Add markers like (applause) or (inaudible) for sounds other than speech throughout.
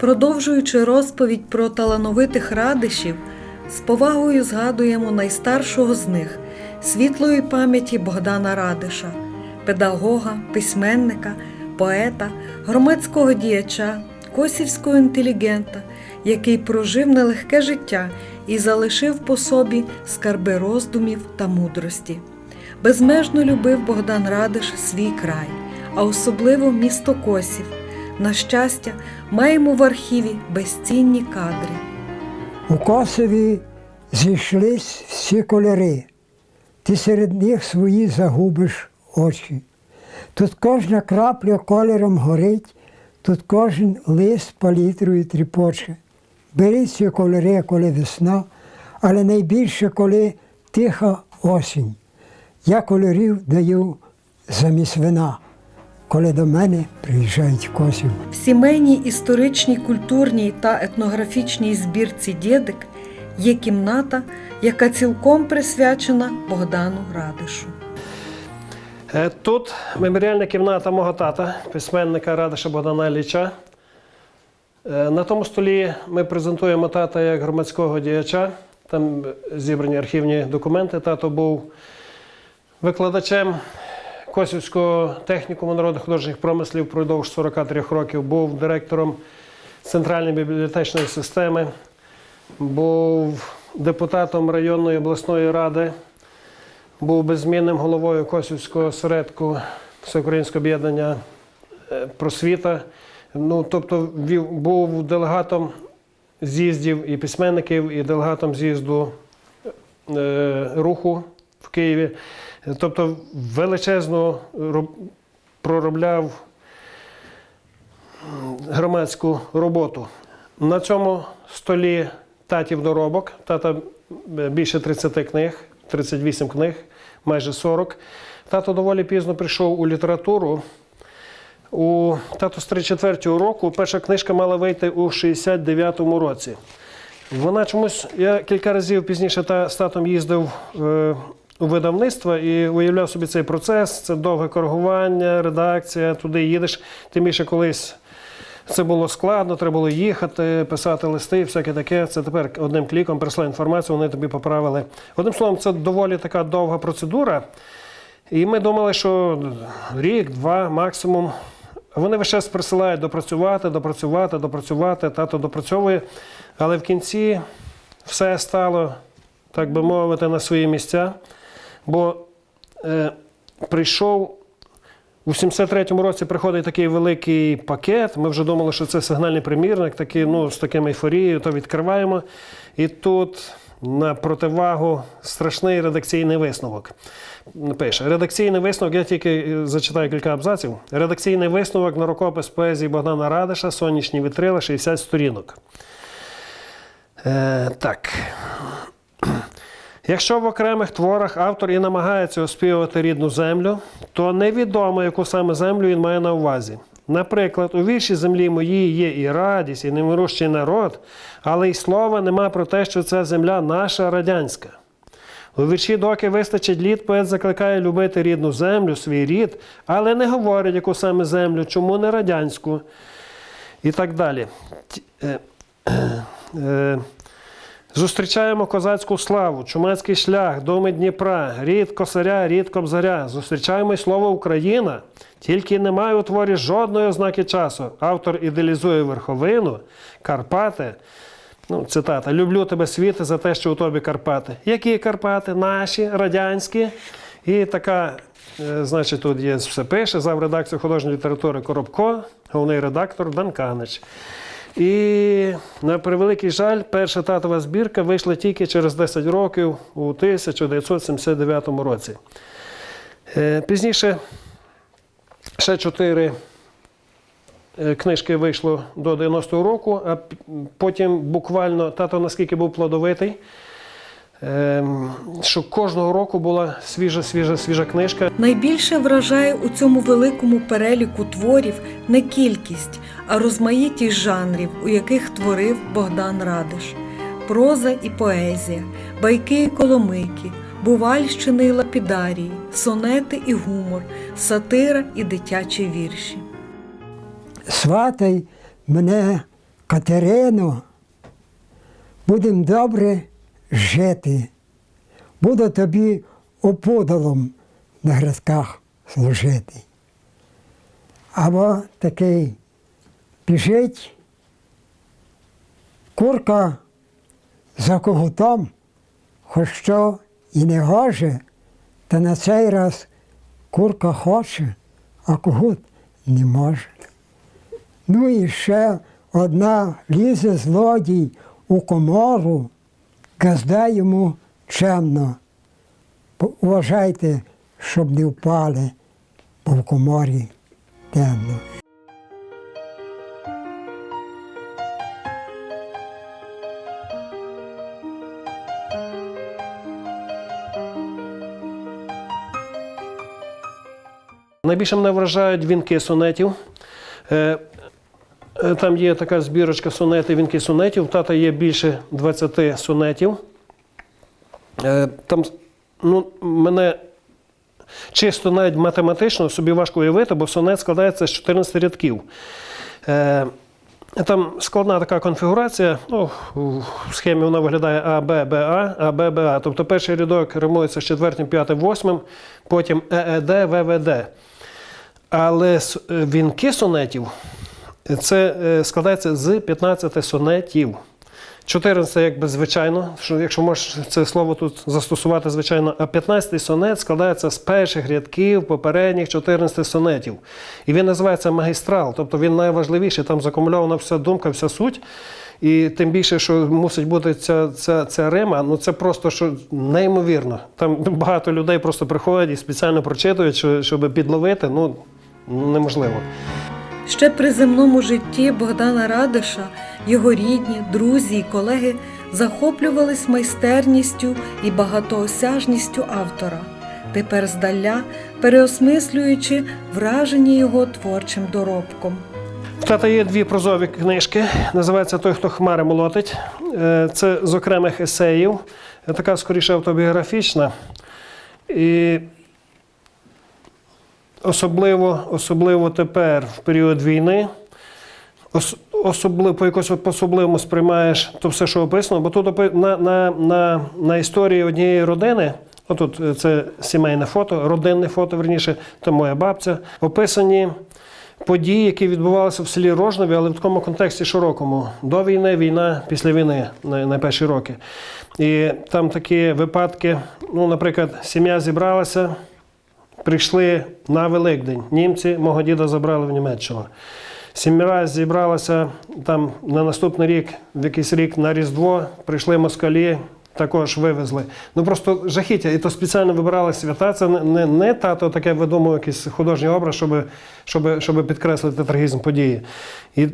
Продовжуючи розповідь про талановитих радишів, з повагою згадуємо найстаршого з них світлої пам'яті Богдана Радиша, педагога, письменника, поета, громадського діяча, косівського інтелігента, який прожив нелегке життя і залишив по собі скарби роздумів та мудрості. Безмежно любив Богдан Радиш свій край, а особливо місто Косів. На щастя, маємо в архіві безцінні кадри. У Косові зійшлись всі кольори. Ти серед них свої загубиш очі. Тут кожна крапля кольором горить, тут кожен лист палітрою тріпоче. Беріть ці кольори, коли весна, але найбільше, коли тиха осінь. Я кольорів даю замість вина, коли до мене приїжджають косів. В сімейній історичній, культурній та етнографічній збірці Дєдик є кімната, яка цілком присвячена Богдану Радишу. Е, Тут меморіальна кімната мого тата, письменника Радиша Богдана Ілліча. Е, На тому столі ми презентуємо тата як громадського діяча. Там зібрані архівні документи. Тато був викладачем Косівського технікуму народних художніх промислів впродовж 43 років, був директором Центральної бібліотечної системи, був депутатом районної обласної ради був беззмінним головою Косівського осередку Всеукраїнського об'єднання е, просвіта. Ну, тобто був делегатом з'їздів і письменників, і делегатом з'їзду е, руху в Києві. Тобто величезно проробляв громадську роботу. На цьому столі татів доробок, тата е, більше 30 книг, 38 книг, майже 40. Тато доволі пізно прийшов у літературу. У тато з 34-го року перша книжка мала вийти у 69-му році. Вона чомусь, я кілька разів пізніше та, з татом їздив е, у видавництво і уявляв собі цей процес. Це довге коригування, редакція, туди їдеш. Тим більше колись це було складно, треба було їхати, писати листи, всяке таке. Це тепер одним кліком прийшла інформація, вони тобі поправили. Одним словом, це доволі така довга процедура. І ми думали, що рік, два максимум. Вони весь час присилають допрацювати, допрацювати, допрацювати, тато допрацьовує. Але в кінці все стало, так би мовити, на свої місця. Бо е, прийшов у 73-му році приходить такий великий пакет. Ми вже думали, що це сигнальний примірник, такий, ну, з таким ейфорією, то відкриваємо. І тут на противагу страшний редакційний висновок. Пише, редакційний висновок, я тільки е, зачитаю кілька абзаців. Редакційний висновок на рукопис поезії Богдана Радиша, сонячні вітрила, 60 сторінок. Е, так. Якщо в окремих творах автор і намагається оспівувати рідну землю, то невідомо, яку саме землю він має на увазі. Наприклад, у вірші землі моїй є і радість, і немирущий народ, але й слова нема про те, що ця земля наша радянська. У вірші доки вистачить літ, поет закликає любити рідну землю, свій рід, але не говорить, яку саме землю, чому не радянську і так далі. (clears throat) Зустрічаємо козацьку славу, чумацький шлях, доми Дніпра, рід косаря, рід кобзаря. Зустрічаємо й слово Україна. Тільки немає у творі жодної ознаки часу. Автор ідеалізує верховину, Карпати. Ну, цитата: Люблю тебе світи за те, що у тобі Карпати. Які Карпати? Наші, радянські. І така, е, значить, тут є все пише, зав редакцію художньої літератури Коробко, головний редактор Данканич. І на превеликий жаль, перша татова збірка вийшла тільки через 10 років у 1979 році. Е, Пізніше ще чотири е, книжки вийшло до 90-го року, а потім буквально тато наскільки був плодовитий, ем, що кожного року була свіжа, свіжа, свіжа книжка. Найбільше вражає у цьому великому переліку творів не кількість, а розмаїтість жанрів, у яких творив Богдан Радиш. Проза і поезія, байки і коломийки, бувальщини і лапідарії, сонети і гумор, сатира і дитячі вірші. Сватай мене Катерино, будемо добре жити. Буду тобі опудалом на грядках служити. Або такий біжить, курка за когутом, хоч що і не гоже, та на цей раз курка хоче, а когут не може. Ну і ще одна лізе злодій у комору, газда йому чемно. Уважайте, щоб не впали, бо в коморі темно. Найбільше мене вражають вінки сонетів. Е, Там є така збірочка сонети, вінки сонетів. У Тата є більше 20 сонетів. Е, Там ну, мене чисто навіть математично собі важко уявити, бо сонет складається з 14 рядків. Е, Там складна така конфігурація. Ну, в схемі вона виглядає А, Б, Б, А, А, Б, Б, А. Тобто перший рядок римується з четвертим, п'ятим, восьмим, потім Е, Е, Д, В, В, Д. Але вінки сонетів це е, складається з 15 сонетів. 14 якби звичайно, що якщо можеш це слово тут застосувати звичайно, а 15 сонет складається з перших рядків попередніх 14 сонетів. І він називається магістрал, тобто він найважливіший, там закумульована вся думка, вся суть. І тим більше, що мусить бути ця, ця, ця Рима, ну це просто що неймовірно. Там багато людей просто приходять і спеціально прочитують, що- щоб підловити. Ну неможливо. Ще при земному житті Богдана Радиша його рідні, друзі і колеги захоплювались майстерністю і багатоосяжністю автора, тепер здаля переосмислюючи вражені його творчим доробком. Тата є дві прозові книжки. Називається Той, хто хмари молотить. Е, Це з окремих есеїв, Е, така скоріше автобіографічна. І особливо, особливо тепер, в період війни, ос- особливо, по якось по-особливому сприймаєш то все, що описано, бо тут на, на, на, на історії однієї родини. Отут е, це сімейне фото, родинне фото, верніше, це моя бабця. Описані події, які відбувалися в селі Рожнові, але в такому контексті широкому. До війни, війна, після війни, на перші роки. І там такі випадки, ну, наприклад, сім'я зібралася, прийшли на Великдень. Німці мого діда забрали в Німеччину. Сім'я зібралася там на наступний рік, в якийсь рік на Різдво, прийшли москалі, також вивезли. Ну просто жахіття. І то спеціально вибирали свята. Це не, не, не тато таке видумав якийсь художній образ, щоб, щоб, щоб підкреслити трагізм події. І,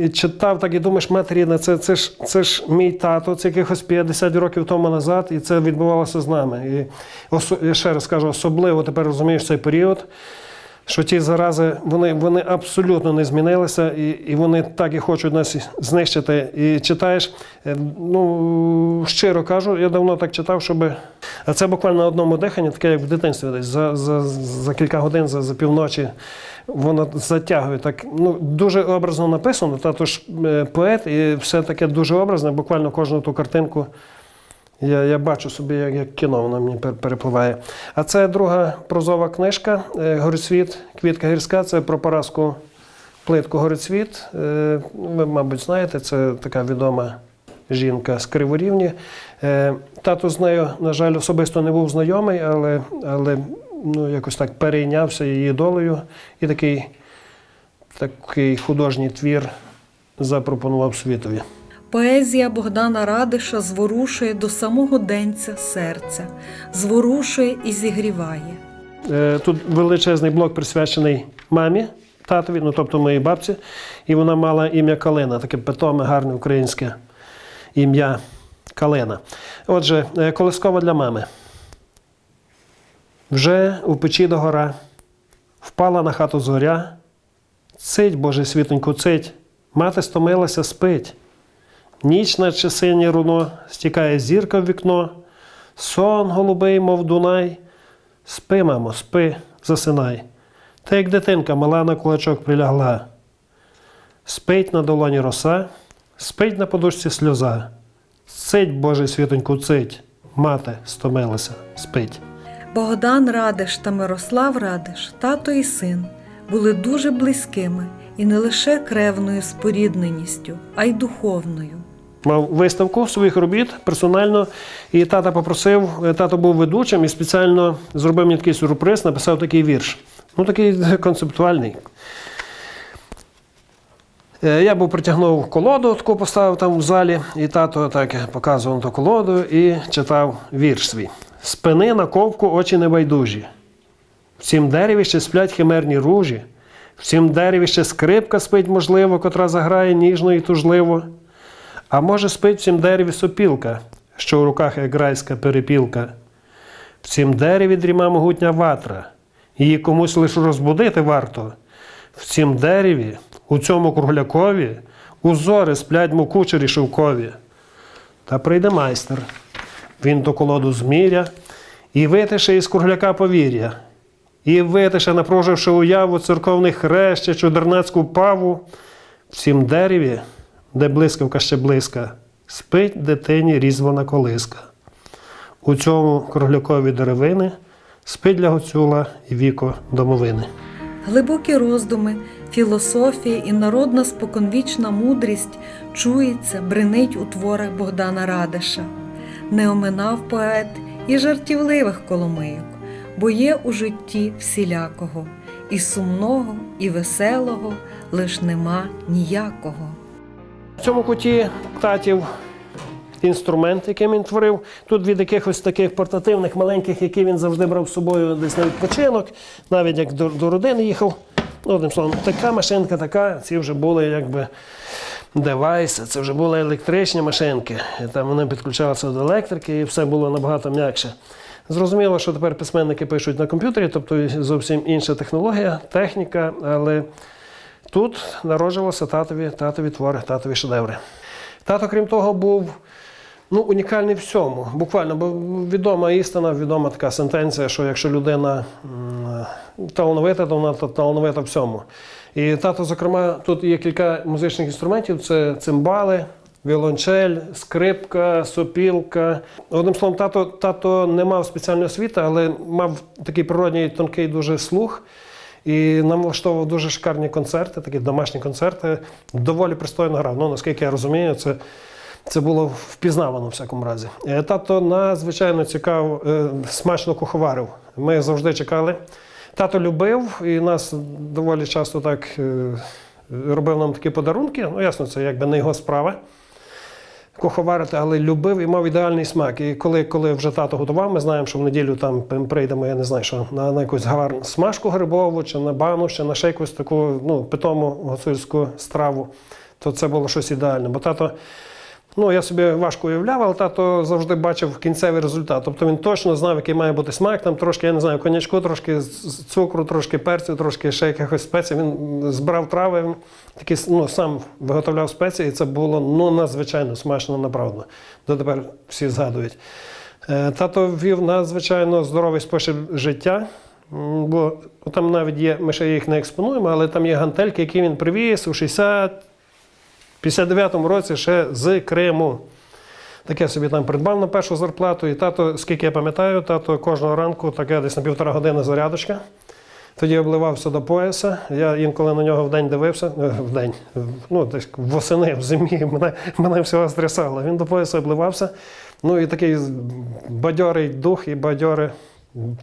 і читав так і думаєш, матері, це, це, ж, це ж мій тато, це якихось 50 років тому назад, і це відбувалося з нами. І осо- я ще раз кажу, особливо тепер розумієш цей період що ті зарази вони, вони абсолютно не змінилися, і, і вони так і хочуть нас знищити. І читаєш, е, ну щиро кажу, я давно так читав, щоб. А це буквально на одному диханні, таке як в дитинстві десь за, за, за кілька годин, за, за півночі. Воно затягує так. Ну, дуже образно написано, тато ж е, поет, і все таке дуже образне, буквально кожну ту картинку. Я, я бачу собі, як, як кіно воно мені перепливає. А це друга прозова книжка е, Горицвіт, Квітка гірська. Це про поразку плитку Горицвіт. Е, Ви, мабуть, знаєте, це така відома жінка з Криворівні. Е, Тато з нею, на жаль, особисто не був знайомий, але, але ну, якось так перейнявся її долею. І такий, такий художній твір запропонував світові. Поезія Богдана Радиша зворушує до самого денця серця, зворушує і зігріває. Е, Тут величезний блок присвячений мамі, татові, ну тобто моїй бабці, і вона мала ім'я Калина, таке питоме, гарне українське ім'я Калина. Отже, е, колискова для мами. Вже у печі до гора, впала на хату зоря, цить, Боже світоньку, цить, мати стомилася, спить. Ніч, наче синє руно, стікає зірка в вікно, сон голубий, мов Дунай. Спи, мамо, спи, засинай. Та як дитинка мала на кулачок прилягла. Спить на долоні роса, Спить на подушці сльоза. Цить, Боже світоньку, цить. Мати стомилася, спить. Богдан Радиш та Мирослав Радиш, тато і син, були дуже близькими і не лише кревною спорідненістю, а й духовною. Мав виставку своїх робіт персонально, і тата попросив, е, тато був ведучим і спеціально зробив мені такий сюрприз, написав такий вірш. Ну, такий (laughs) концептуальний. Е, Я був притягнув колоду, таку поставив там в залі, і тато так показував ту колоду і читав вірш свій. Спини на ковку очі небайдужі. В цім дереві ще сплять химерні ружі, в цім дереві ще скрипка спить, можливо, котра заграє ніжно і тужливо. А може спить в цім дереві сопілка, що в руках як райська перепілка. В цім дереві дріма могутня ватра, її комусь лише розбудити варто. В цім дереві, у цьому круглякові, узори сплять мукучері шовкові. Та прийде майстер. Він ту колоду зміря і витише із кругляка повір'я, і витише, напруживши уяву церковний хреща, чудернацьку паву, в цім дереві, де блискавка ще близька, спить дитині різвана колиска. У цьому круглякові деревини спить для Гуцула і віко домовини. Глибокі роздуми, філософія і народна споконвічна мудрість чується, бренить у творах Богдана Радиша. Не оминав поет і жартівливих коломийок, бо є у житті всілякого, і сумного, і веселого, лиш нема ніякого. В цьому куті татів інструмент, який він творив. Тут від якихось таких портативних, маленьких, які він завжди брав з собою десь на відпочинок, навіть як до, до родини їхав. Ну, одним словом, така машинка, така, ці вже були якби девайси, це вже були електричні машинки. Там вони підключалися до електрики і все було набагато м'якше. Зрозуміло, що тепер письменники пишуть на комп'ютері, тобто зовсім інша технологія, техніка, але Тут народжувалися татові, татові твори, татові шедеври. Тато, крім того, був ну, унікальний всьому. Буквально, бо відома істина, відома така сентенція, що якщо людина талановита, то вона талановита в всьому. І тато, зокрема, тут є кілька музичних інструментів: це цимбали, віолончель, скрипка, сопілка. Одним словом, тато, тато не мав спеціальної освіти, але мав такий природній тонкий дуже слух. І нам влаштовував дуже шикарні концерти, такі домашні концерти. Доволі пристойно грав. Ну, наскільки я розумію, це, це було впізнавано в всякому разі. Е, Тато надзвичайно цікаво, е, смачно куховарив. Ми завжди чекали. Тато любив і нас доволі часто так е, робив нам такі подарунки. Ну, ясно, це якби не його справа куховарити, але любив і мав ідеальний смак. І коли, коли вже тато готував, ми знаємо, що в неділю там прийдемо, я не знаю, що на, на якусь гарну смажку грибову, чи на бану, чи на ще якусь таку ну, питому гуцульську страву, то це було щось ідеальне. Бо тато. Ну, я собі важко уявляв, але тато завжди бачив кінцевий результат. Тобто він точно знав, який має бути смак. Там трошки, я не знаю, конячку, трошки цукру, трошки перцю, трошки ще якихось спецій. Він збрав трави, такі, ну, сам виготовляв спеції, і це було ну, надзвичайно смачно, направду. Дотепер всі згадують. Е, Тато вів надзвичайно здоровий спосіб життя. Бо там навіть є, ми ще їх не експонуємо, але там є гантельки, які він привіз у 60 59-му році ще з Криму. Таке собі там придбав на першу зарплату. І тато, скільки я пам'ятаю, тато кожного ранку таке десь на півтора години зарядочка. Тоді обливався до пояса. Я інколи на нього вдень дивився, е, вдень, ну десь восени, в зимі, (laughs) мене, мене всього стрясало. Він до пояса обливався. Ну і такий бадьорий дух і бадьоре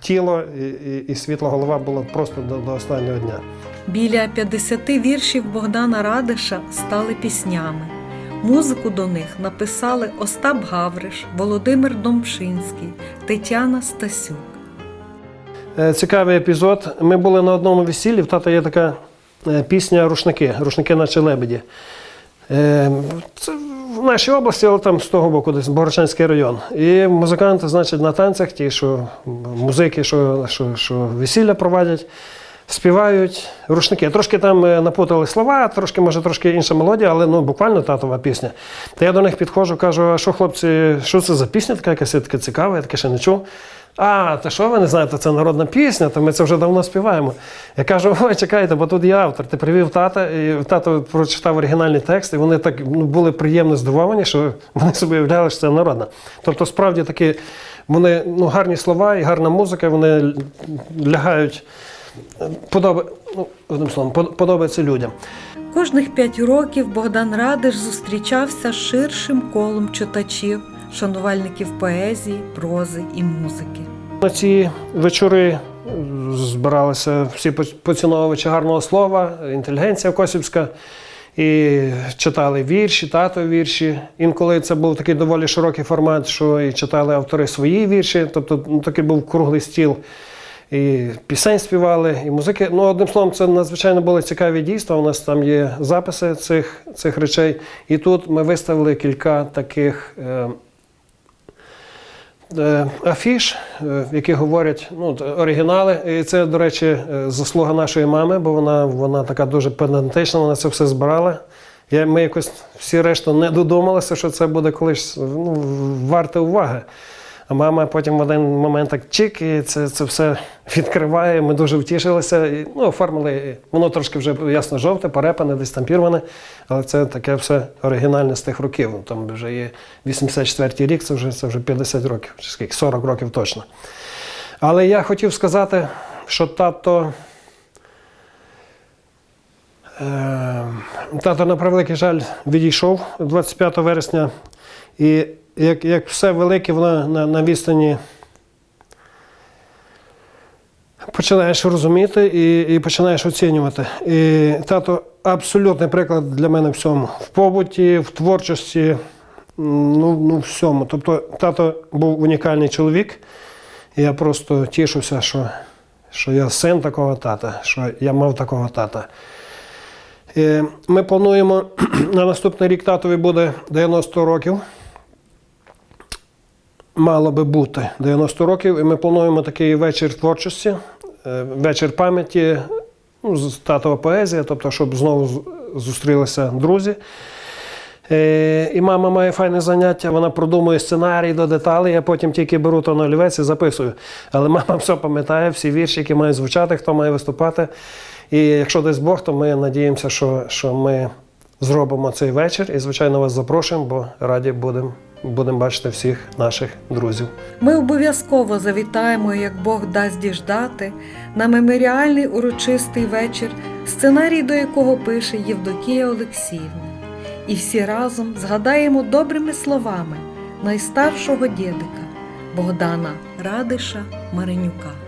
тіло, і, і, світла голова було просто до, до останнього дня. Біля 50 віршів Богдана Радиша стали піснями. Музику до них написали Остап Гавриш, Володимир Домшинський, Тетяна Стасюк. Е, Цікавий епізод. Ми були на одному весіллі, в тата є така е, пісня Рушники, рушники наче лебеді. Е, Це в нашій області, але там з того боку, десь Богорчанський район. І музиканти, значить, на танцях, ті, що музики, що, що, що весілля проводять, співають рушники. Трошки там е, напутали слова, трошки, може, трошки інша мелодія, але ну, буквально татова пісня. Та я до них підходжу, кажу: а що, хлопці, що це за пісня така, якась таке цікава, я таке ще не чув. А, та що ви не знаєте, це народна пісня, то ми це вже давно співаємо. Я кажу, (laughs) ой, чекайте, бо тут є автор. Ти привів тата, і тато прочитав оригінальний текст, і вони так ну, були приємно здивовані, що (laughs) вони собі уявляли, що це народна. Тобто, справді такі вони ну, гарні слова і гарна музика, вони лягають, подоба, ну, словом, подобається людям. Кожних п'ять років Богдан Радиш зустрічався з ширшим колом читачів, шанувальників поезії, прози і музики. На ці вечори збиралися всі поціновувачі гарного слова, інтелігенція косівська, і читали вірші, тато вірші. Інколи це був такий доволі широкий формат, що і читали автори свої вірші, тобто ну, такий був круглий стіл. І пісень співали, і музики. Ну, одним словом, це надзвичайно були цікаві дійства. У нас там є записи цих, цих речей. І тут ми виставили кілька таких е, афіш, е, які говорять ну, оригінали. І це, до речі, е, заслуга нашої мами, бо вона, вона така дуже педантична, вона це все збирала. Я, ми якось всі решту не додумалися, що це буде колись ну, варте уваги. А мама потім в один момент так чик, і це, це все відкриває. Ми дуже втішилися. І, ну, оформили. Воно трошки вже ясно жовте, порепане, десь там пірване. Але це таке все оригінальне з тих років. Ну, Там вже є 84-й рік, це вже, це вже 50 років, чи скільки, 40 років точно. Але я хотів сказати, що тато. Е, Тато, на превеликий жаль, відійшов 25 вересня. І як, як все велике, воно на, на відстані починаєш розуміти і, і починаєш оцінювати. І тато абсолютний приклад для мене в всьому. В побуті, в творчості, ну, ну всьому. Тобто тато був унікальний чоловік. І я просто тішуся, що, що я син такого тата, що я мав такого тата. Е, Ми плануємо (clears throat) на наступний рік татові буде 90 років. Мало би бути 90 років, і ми плануємо такий вечір творчості, е, вечір пам'яті, ну, татова поезія, тобто, щоб знову зустрілися друзі. Е, І мама має файне заняття, вона продумує сценарій до деталей, я потім тільки беру то на олівець і записую. Але мама все пам'ятає, всі вірші, які мають звучати, хто має виступати. І якщо десь Бог, то ми надіємося, що, що ми зробимо цей вечір і, звичайно, вас запрошуємо, бо раді будемо будем бачити всіх наших друзів. Ми обов'язково завітаємо, як Бог дасть діждати, на меморіальний урочистий вечір, сценарій до якого пише Євдокія Олексіївна. І всі разом згадаємо добрими словами найстаршого дідика Богдана Радиша Маренюка.